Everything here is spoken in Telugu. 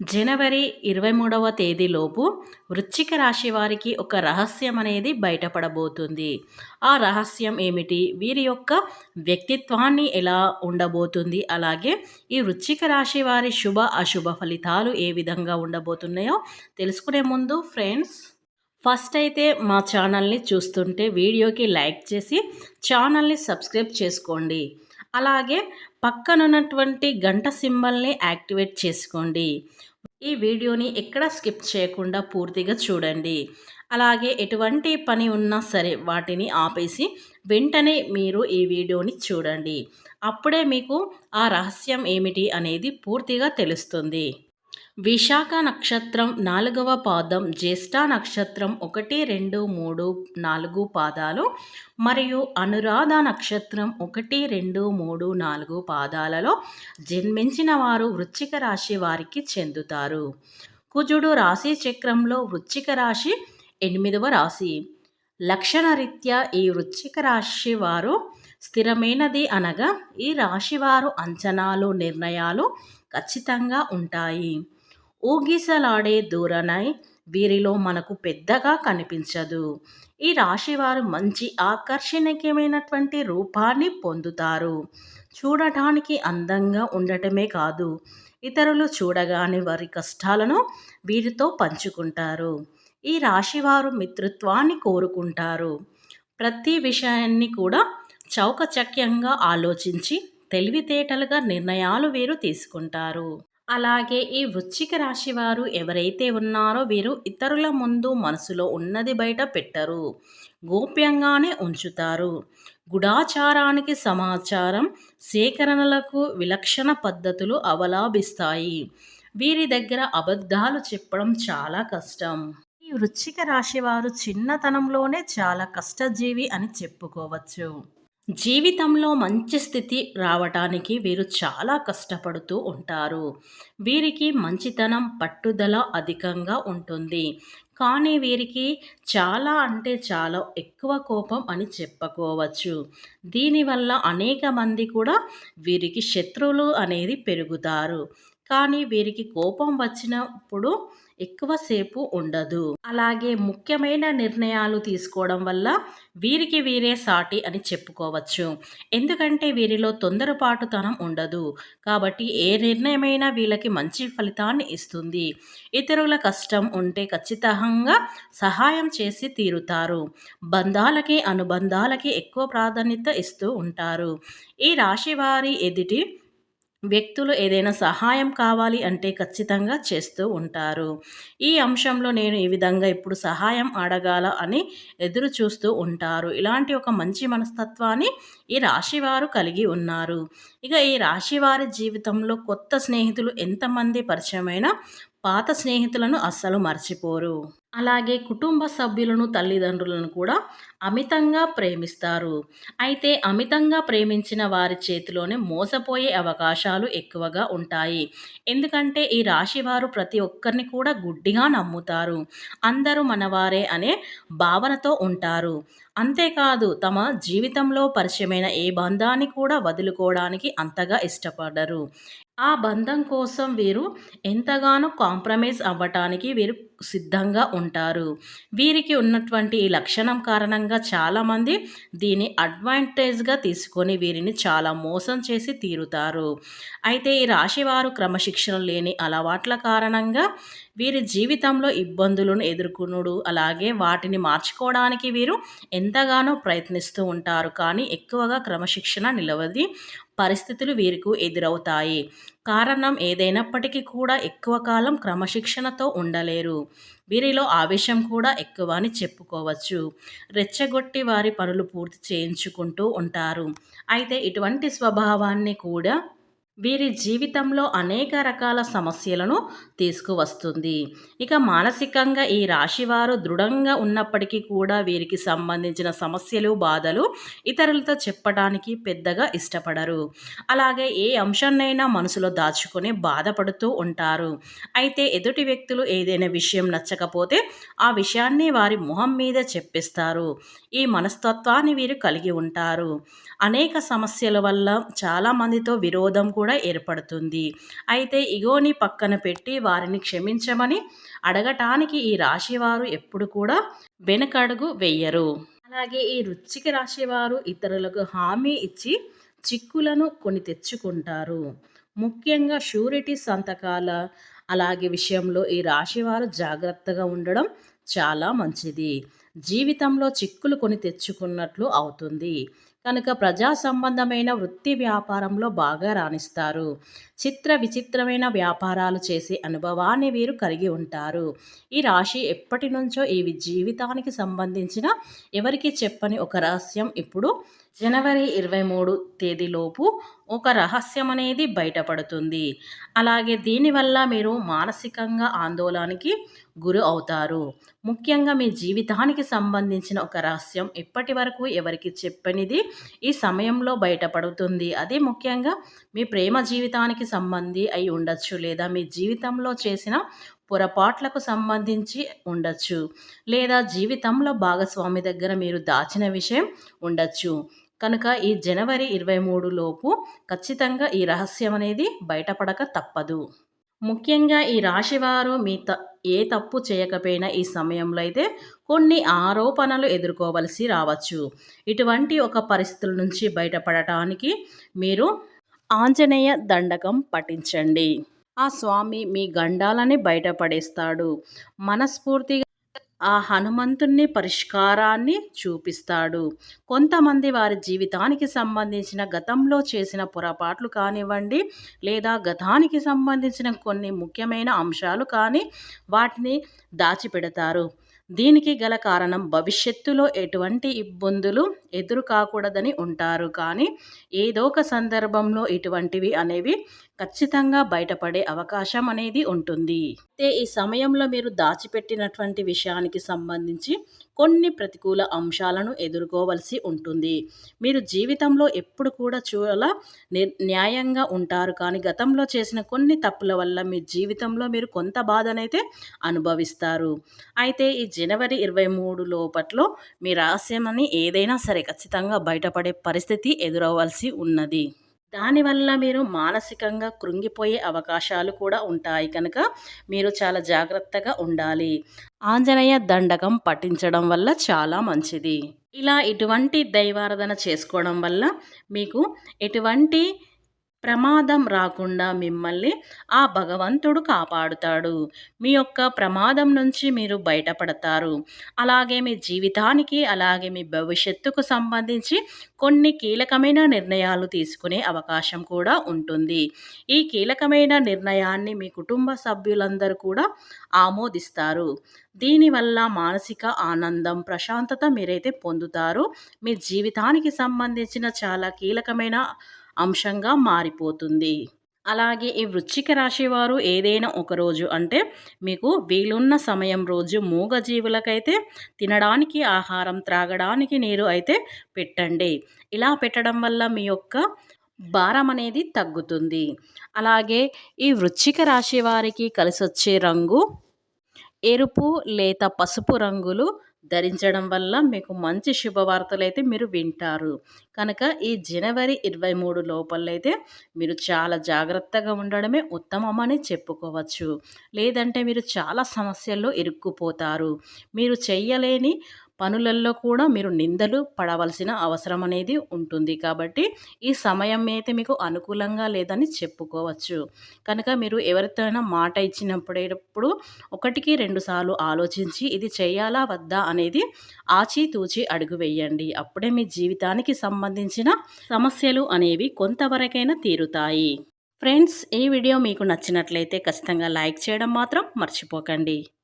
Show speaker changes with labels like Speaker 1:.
Speaker 1: జనవరి ఇరవై మూడవ తేదీలోపు వృశ్చిక రాశి వారికి ఒక రహస్యం అనేది బయటపడబోతుంది. ఆ రహస్యం ఏమిటి? వీరి యొక్క వ్యక్తిత్వాన్ని ఎలా ఉండబోతుంది? అలాగే ఈ వృశ్చిక రాశి వారి శుభ అశుభ ఫలితాలు ఏ విధంగా ఉండబోతున్నాయో తెలుసుకునే ముందు ఫ్రెండ్స్ ఫస్ట్ అయితే మా ఛానల్ని చూస్తుంటే వీడియోకి లైక్ చేసి ఛానల్ని సబ్స్క్రైబ్ చేసుకోండి. అలాగే పక్కనున్నటువంటి గంట సింబల్ని యాక్టివేట్ చేసుకోండి. ఈ వీడియోని ఎక్కడ స్కిప్ చేయకుండా పూర్తిగా చూడండి. అలాగే ఎటువంటి పని ఉన్నా సరే వాటిని ఆపేసి వెంటనే మీరు ఈ వీడియోని చూడండి. అప్పుడే మీకు ఆ రహస్యం ఏమిటి అనేది పూర్తిగా తెలుస్తుంది. విశాఖ నక్షత్రం నాలుగవ పాదం జ్యేష్ఠ నక్షత్రం ఒకటి రెండు మూడు నాలుగు పాదాలు మరియు అనురాధ నక్షత్రం ఒకటి రెండు మూడు నాలుగు పాదాలలో జన్మించిన వారు వృశ్చిక రాశి వారికి చెందుతారు. కుజుడు రాశి చక్రంలో వృశ్చిక రాశి ఎనిమిదవ రాశి. లక్షణరీత్యా ఈ వృశ్చిక రాశి వారు స్థిరమైనది అనగా ఈ రాశివారు అంచనాలు నిర్ణయాలు ఖచ్చితంగా ఉంటాయి. ఊగిసలాడే దూరనై వీరిలో మనకు పెద్దగా కనిపించదు. ఈ రాశివారు మంచి ఆకర్షణీయమైనటువంటి రూపాన్ని పొందుతారు. చూడటానికి అందంగా ఉండటమే కాదు ఇతరులు చూడగానే వారి కష్టాలను వీరితో పంచుకుంటారు. ఈ రాశివారు మిత్రత్వాన్ని కోరుకుంటారు. ప్రతి విషయాన్ని కూడా చౌకచక్యంగా ఆలోచించి తెలివితేటలుగా నిర్ణయాలు వీరు తీసుకుంటారు. అలాగే ఈ వృశ్చిక రాశి వారు ఎవరైతే ఉన్నారో వీరు ఇతరుల ముందు మనసులో ఉన్నది బయట పెట్టరు. గోప్యంగానే ఉంచుతారు. గుడాచారానికి సమాచారం సేకరణలకు విలక్షణ పద్ధతులు అవలాభిస్తాయి. వీరి దగ్గర అబద్ధాలు చెప్పడం చాలా కష్టం. ఈ వృశ్చిక రాశి వారు చిన్నతనంలోనే చాలా కష్టజీవి అని చెప్పుకోవచ్చు. జీవితంలో మంచి స్థితి రావటానికి వీరు చాలా కష్టపడుతూ ఉంటారు. వీరికి మంచితనం పట్టుదల అధికంగా ఉంటుంది. కానీ వీరికి చాలా అంటే చాలా ఎక్కువ కోపం అని చెప్పుకోవచ్చు. దీనివల్ల అనేక మంది కూడా వీరికి శత్రువులు అనేది పెరుగుతారు. కానీ వీరికి కోపం వచ్చినప్పుడు ఎక్కువసేపు ఉండదు. అలాగే ముఖ్యమైన నిర్ణయాలు తీసుకోవడం వల్ల వీరికి వీరే సాటి అని చెప్పుకోవచ్చు. ఎందుకంటే వీరిలో తొందరపాటుతనం ఉండదు. కాబట్టి ఏ నిర్ణయమైనా వీళ్ళకి మంచి ఫలితాన్ని ఇస్తుంది. ఇతరుల కష్టం ఉంటే ఖచ్చితంగా సహాయం చేసి తీరుతారు. బంధాలకి అనుబంధాలకి ఎక్కువ ప్రాధాన్యత ఇస్తూ ఉంటారు. ఈ రాశి వారి ఎదుటి వ్యక్తులు ఏదైనా సహాయం కావాలి అంటే ఖచ్చితంగా చేస్తూ ఉంటారు. ఈ అంశంలో నేను ఈ విధంగా ఇప్పుడు సహాయం అడగాల అని ఎదురు చూస్తూ ఉంటారు. ఇలాంటి ఒక మంచి మనస్తత్వాన్ని ఈ రాశివారు కలిగి ఉన్నారు. ఇక ఈ రాశివారి జీవితంలో కొత్త స్నేహితులు ఎంతమంది పరిచయమైనా పాత స్నేహితులను అస్సలు మర్చిపోరు. అలాగే కుటుంబ సభ్యులను తల్లిదండ్రులను కూడా అమితంగా ప్రేమిస్తారు. అయితే అమితంగా ప్రేమించిన వారి చేతిలోనే మోసపోయే అవకాశాలు ఎక్కువగా ఉంటాయి. ఎందుకంటే ఈ రాశి వారు ప్రతి ఒక్కరిని కూడా గుడ్డిగా నమ్ముతారు. అందరూ మనవారే అనే భావనతో ఉంటారు. అంతేకాదు తమ జీవితంలో పరిచయమైన ఏ బంధాన్ని కూడా వదులుకోవడానికి అంతగా ఇష్టపడరు. ఆ బంధం కోసం వీరు ఎంతగానో కాంప్రమైజ్ అవ్వటానికి వీరు సిద్ధంగా ఉంటారు. వీరికి ఉన్నటువంటి ఈ లక్షణం కారణంగా చాలామంది దీని అడ్వాంటేజ్గా తీసుకొని వీరిని చాలా మోసం చేసి తీరుతారు. అయితే ఈ రాశివారు క్రమశిక్షణ లేని అలవాట్ల కారణంగా వీరి జీవితంలో ఇబ్బందులను ఎదుర్కొనుడు అలాగే వాటిని మార్చుకోవడానికి వీరు ఎంతగానో ప్రయత్నిస్తూ ఉంటారు. కానీ ఎక్కువగా క్రమశిక్షణ నిలవది పరిస్థితులు వీరికి ఎదురవుతాయి. కారణం ఏదైనప్పటికీ కూడా ఎక్కువ కాలం క్రమశిక్షణతో ఉండలేరు. వీరిలో ఆవేశం కూడా ఎక్కువ అని చెప్పుకోవచ్చు. రెచ్చగొట్టి వారి పనులు పూర్తి చేయించుకుంటూ ఉంటారు. అయితే ఇటువంటి స్వభావాన్ని కూడా వీరి జీవితంలో అనేక రకాల సమస్యలను తీసుకువస్తుంది. ఇక మానసికంగా ఈ రాశివారు దృఢంగా ఉన్నప్పటికీ కూడా వీరికి సంబంధించిన సమస్యలు బాధలు ఇతరులతో చెప్పడానికి పెద్దగా ఇష్టపడరు. అలాగే ఏ అంశాన్నైనా మనసులో దాచుకొని బాధపడుతూ ఉంటారు. అయితే ఎదుటి వ్యక్తులు ఏదైనా విషయం నచ్చకపోతే ఆ విషయాన్ని వారి మొహం మీద చెప్పిస్తారు. ఈ మనస్తత్వాన్ని వీరు కలిగి ఉంటారు. అనేక సమస్యల వల్ల చాలామందితో విరోధం కూడా కూడా ఏర్పడుతుంది. అయితే ఇగోని పక్కన పెట్టి వారిని క్షమించమని అడగటానికి ఈ రాశివారు ఎప్పుడు కూడా వెనకడుగు వెయ్యరు అలాగే ఈ రుచికి రాశివారు ఇతరులకు హామీ ఇచ్చి చిక్కులను కొని తెచ్చుకుంటారు. ముఖ్యంగా షూరిటీ సంతకాల అలాగే విషయంలో ఈ రాశివారు జాగ్రత్తగా ఉండడం చాలా మంచిది. జీవితంలో చిక్కులు కొని తెచ్చుకున్నట్లు అవుతుంది. కనుక ప్రజా సంబంధమైన వృత్తి వ్యాపారంలో బాగా రాణిస్తారు. చిత్ర విచిత్రమైన వ్యాపారాలు చేసే అనుభవాన్ని వీరు కలిగి ఉంటారు. ఈ రాశి ఎప్పటి నుంచో ఈ జీవితానికి సంబంధించిన ఎవరికి చెప్పని ఒక రహస్యం. ఇప్పుడు జనవరి ఇరవై మూడు తేదీలోపు ఒక రహస్యం అనేది బయటపడుతుంది. అలాగే దీనివల్ల మీరు మానసికంగా ఆందోళనకి గురి అవుతారు. ముఖ్యంగా మీ జీవితానికి సంబంధించిన ఒక రహస్యం ఇప్పటి వరకు ఎవరికి చెప్పనిది ఈ సమయంలో బయటపడుతుంది. అది ముఖ్యంగా మీ ప్రేమ జీవితానికి సంబంధి అయి ఉండొచ్చు లేదా మీ జీవితంలో చేసిన పొరపాట్లకు సంబంధించి ఉండొచ్చు. లేదా జీవితంలో భాగస్వామి దగ్గర మీరు దాచిన విషయం ఉండొచ్చు. కనుక ఈ జనవరి ఇరవై మూడు లోపు ఖచ్చితంగా ఈ రహస్యం అనేది బయటపడక తప్పదు. ముఖ్యంగా ఈ రాశివారు మీ త ఏ తప్పు చేయకపోయినా ఈ సమయంలో అయితే కొన్ని ఆరోపణలు ఎదుర్కోవలసి రావచ్చు. ఇటువంటి ఒక పరిస్థితుల నుంచి బయటపడటానికి మీరు ఆంజనేయ దండకం పఠించండి. ఆ స్వామి మీ గండాలని బయటపడేస్తాడు. మనస్ఫూర్తిగా ఆ హనుమంతుణ్ణి పరిష్కారాన్ని చూపిస్తాడు. కొంతమంది వారి జీవితానికి సంబంధించిన గతంలో చేసిన పొరపాట్లు కానివ్వండి లేదా గతానికి సంబంధించిన కొన్ని ముఖ్యమైన అంశాలు కానీ వాటిని దాచిపెడతారు. దీనికి గల కారణం భవిష్యత్తులో ఎటువంటి ఇబ్బందులు ఎదురు కాకూడదని ఉంటారు. కానీ ఏదో ఒక సందర్భంలో ఇటువంటివి అనేవి ఖచ్చితంగా బయటపడే అవకాశం అనేది ఉంటుంది. అయితే ఈ సమయంలో మీరు దాచిపెట్టినటువంటి విషయానికి సంబంధించి కొన్ని ప్రతికూల అంశాలను ఎదుర్కోవలసి ఉంటుంది. మీరు జీవితంలో ఎప్పుడు కూడా చాలా న్యాయంగా ఉంటారు. కానీ గతంలో చేసిన కొన్ని తప్పుల వల్ల మీ జీవితంలో మీరు కొంత బాధనైతే అనుభవిస్తారు. అయితే ఈ జనవరి ఇరవై మూడు లోపట్లో మీ రహస్యమని ఏదైనా సరే ఖచ్చితంగా బయటపడే పరిస్థితి ఎదురవ్వాల్సి ఉన్నది. దానివల్ల మీరు మానసికంగా కృంగిపోయే అవకాశాలు కూడా ఉంటాయి కనుక మీరు చాలా జాగ్రత్తగా ఉండాలి. ఆంజనేయ దండకం పఠించడం వల్ల చాలా మంచిది. ఇలా ఇటువంటి దైవారాధన చేసుకోవడం వల్ల మీకు ఎటువంటి ప్రమాదం రాకుండా మిమ్మల్ని ఆ భగవంతుడు కాపాడుతాడు. మీ యొక్క ప్రమాదం నుంచి మీరు బయటపడతారు. అలాగే మీ జీవితానికి అలాగే మీ భవిష్యత్తుకు సంబంధించి కొన్ని కీలకమైన నిర్ణయాలు తీసుకునే అవకాశం కూడా ఉంటుంది. ఈ కీలకమైన నిర్ణయాన్ని మీ కుటుంబ సభ్యులందరూ కూడా ఆమోదిస్తారు. దీనివల్ల మానసిక ఆనందం ప్రశాంతత మీరైతే పొందుతారు. మీ జీవితానికి సంబంధించిన చాలా కీలకమైన అంశంగా మారిపోతుంది. అలాగే ఈ వృశ్చిక రాశి వారు ఏదైనా ఒక రోజు అంటే మీకు వీలున్న సమయం రోజు మూగజీవులకైతే తినడానికి ఆహారం త్రాగడానికి నీరు అయితే పెట్టండి. ఇలా పెట్టడం వల్ల మీ యొక్క భారం అనేది తగ్గుతుంది. అలాగే ఈ వృశ్చిక రాశి వారికి కలిసి వచ్చే రంగు ఎరుపు లేత పసుపు రంగులు ధరించడం వల్ల మీకు మంచి శుభవార్తలు అయితే మీరు వింటారు. కనుక ఈ జనవరి ఇరవై మూడు లోపలైతే మీరు చాలా జాగ్రత్తగా ఉండడమే ఉత్తమమని చెప్పుకోవచ్చు. లేదంటే మీరు చాలా సమస్యల్లో ఇరుక్కుపోతారు. మీరు చెయ్యలేని పనులలో కూడా మీరు నిందలు పడవలసిన అవసరం అనేది ఉంటుంది. కాబట్టి ఈ సమయం అయితే మీకు అనుకూలంగా లేదని చెప్పుకోవచ్చు. కనుక మీరు ఎవరితోనైనా మాట ఇచ్చినప్పుడేటప్పుడు ఒకటికి రెండు సార్లు ఆలోచించి ఇది చేయాలా వద్దా అనేది ఆచితూచి అడుగు వేయండి. అప్పుడే మీ జీవితానికి సంబంధించిన సమస్యలు అనేవి కొంతవరకైనా తీరుతాయి. ఫ్రెండ్స్ ఈ వీడియో మీకు నచ్చినట్లయితే ఖచ్చితంగా లైక్ చేయడం మాత్రం మర్చిపోకండి.